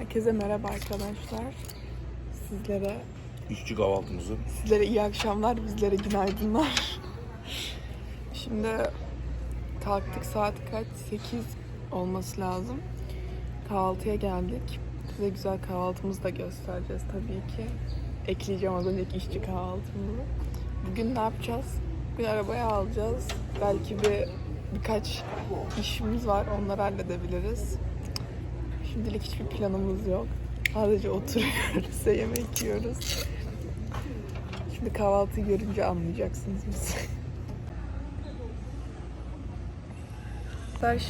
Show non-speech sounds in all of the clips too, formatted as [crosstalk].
Herkese merhaba arkadaşlar. Sizlere İşçi kahvaltımızı. sizlere iyi akşamlar, bizlere günaydınlar. Şimdi kalktık saat kaç? 8 olması lazım. Kahvaltıya geldik. Size güzel kahvaltımızı da göstereceğiz tabii ki. Ekleyeceğim az önceki işçi kahvaltımızı. Bugün ne yapacağız? Bugün arabaya alacağız. Belki bir birkaç işimiz var. Onları halledebiliriz. Şimdilik hiçbir planımız yok. Sadece oturuyoruz ve yemek yiyoruz. Şimdi kahvaltıyı görünce anlayacaksınız biz.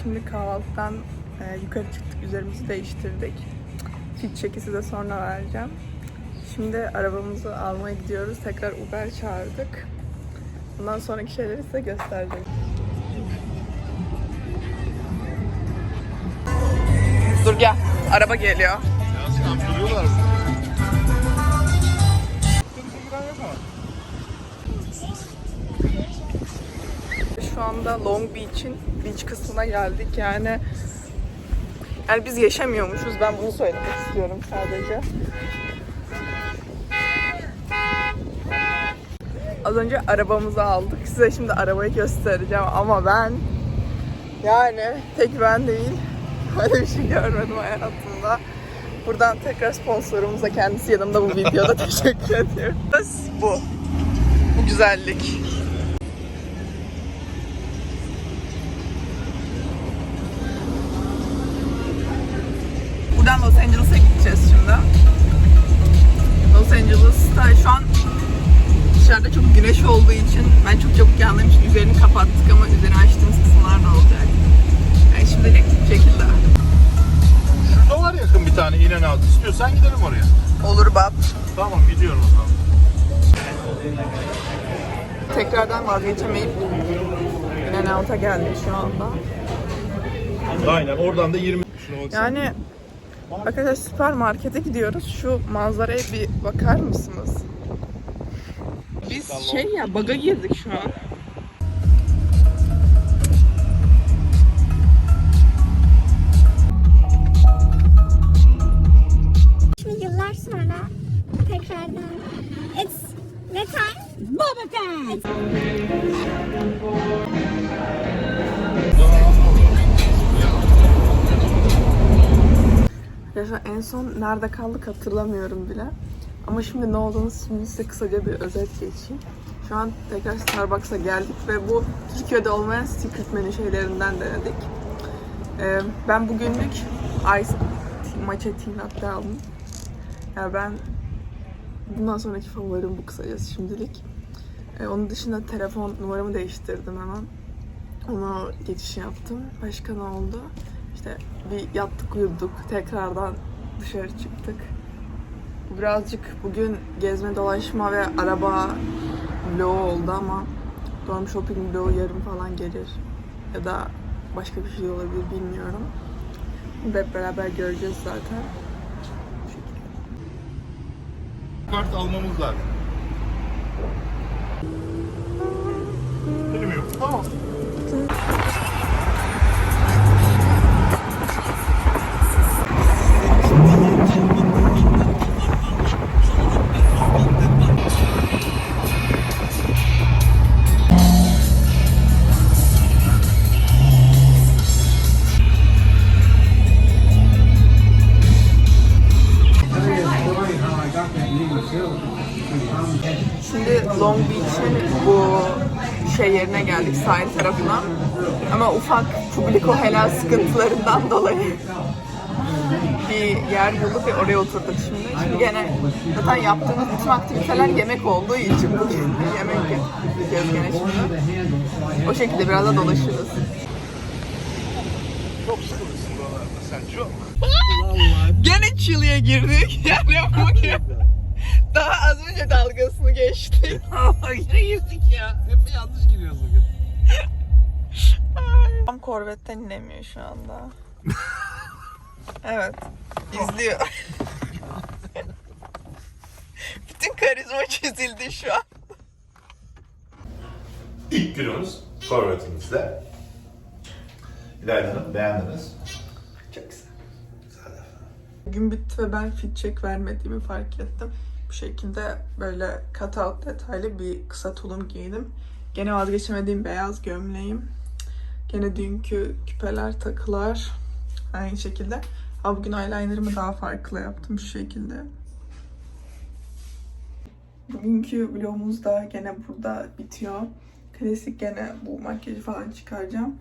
Şimdi kahvaltıdan e, yukarı çıktık, üzerimizi değiştirdik. Fit çeki size sonra vereceğim. Şimdi arabamızı almaya gidiyoruz. Tekrar Uber çağırdık. Bundan sonraki şeyleri size göstereceğim. Dur gel. Araba geliyor. Duruyorlar. Şu anda Long Beach'in beach kısmına geldik. Yani yani biz yaşamıyormuşuz. Ben bunu söylemek istiyorum sadece. Az önce arabamızı aldık. Size şimdi arabayı göstereceğim ama ben yani tek ben değil. Böyle bir şey görmedim hayatımda. Buradan tekrar sponsorumuza kendisi yanımda bu videoda [laughs] teşekkür ediyorum. Bu. Bu güzellik. Buradan Los Angeles'a gideceğiz şimdi. Los Angeles'ta şu an dışarıda çok güneş olduğu için ben çok çabuk yandığım için üzerini kapattık ama üzerini açtığımız kısımlar da olacak. Şimdilik bu şekilde. Şurada var yakın bir tane inen out. İstiyorsan gidelim oraya. Olur bab. Tamam gidiyorum o zaman. Tekrardan vazgeçemeyip In Out'a geldik şu anda. Aynen oradan da 20. Şuna baksana. Yani arkadaşlar süpermarkete gidiyoruz. Şu manzaraya bir bakar mısınız? Biz şey ya baga girdik şu an. Time. Arkadaşlar en son nerede kaldık hatırlamıyorum bile. Ama şimdi ne olduğunu şimdi size kısaca bir özet geçeyim. Şu an tekrar Starbucks'a geldik ve bu Türkiye'de olmayan secret menü şeylerinden denedik. Ee, ben bugünlük ice matcha tea latte aldım. Yani ben bundan sonraki favorim bu kısacası şimdilik. Ee, onun dışında telefon numaramı değiştirdim hemen. Ona geçiş yaptım. Başka ne oldu? İşte bir yattık uyuduk. Tekrardan dışarı çıktık. Birazcık bugün gezme dolaşma ve araba vlogu oldu ama dorm shopping vlogu yarın falan gelir. Ya da başka bir şey olabilir bilmiyorum. Hep beraber göreceğiz zaten. Kart almamız lazım. 哦 Long Beach'in bu şey yerine geldik sahil tarafına. Ama ufak publiko helal sıkıntılarından dolayı bir yer bulduk ve oraya oturduk şimdi. Şimdi gene zaten yaptığımız bütün aktiviteler yemek olduğu için bugün yemek yiyeceğiz gene şimdi. O şekilde biraz da dolaşırız. Çok sıkılırsın buralarda sen çok. Gene Chile'ye girdik. [laughs] Yani bugün daha az önce dalgasını geçtik. [laughs] Yine girdik ya. Hep yanlış giriyoruz bugün. Tam korvetten inemiyor şu anda. evet. izliyor. [laughs] Bütün karizma çizildi şu an. İlk günümüz Corvette'imizde. İlayda Hanım beğendiniz. Çok güzel. Gün bitti ve ben fit check vermediğimi fark ettim. Bu şekilde böyle cut out detaylı bir kısa tulum giydim. Gene vazgeçemediğim beyaz gömleğim. Gene dünkü küpeler, takılar. Aynı şekilde. Ama bugün eyelinerımı daha farklı yaptım şu şekilde. Bugünkü vlogumuz da gene burada bitiyor. Klasik gene bu makyajı falan çıkaracağım.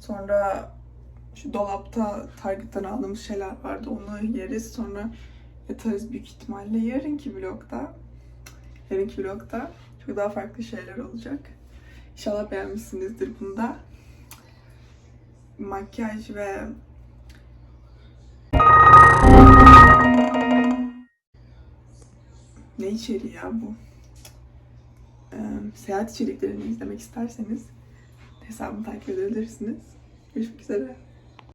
Sonra şu dolapta Target'tan aldığımız şeyler vardı. Onu yeriz. Sonra yatarız büyük ihtimalle. Yarınki vlogda yarınki vlogda çok daha farklı şeyler olacak. İnşallah beğenmişsinizdir bunu da. Makyaj ve ne içeriği ya bu? Ee, seyahat içeriklerini izlemek isterseniz hesabımı takip edebilirsiniz. Görüşmek üzere.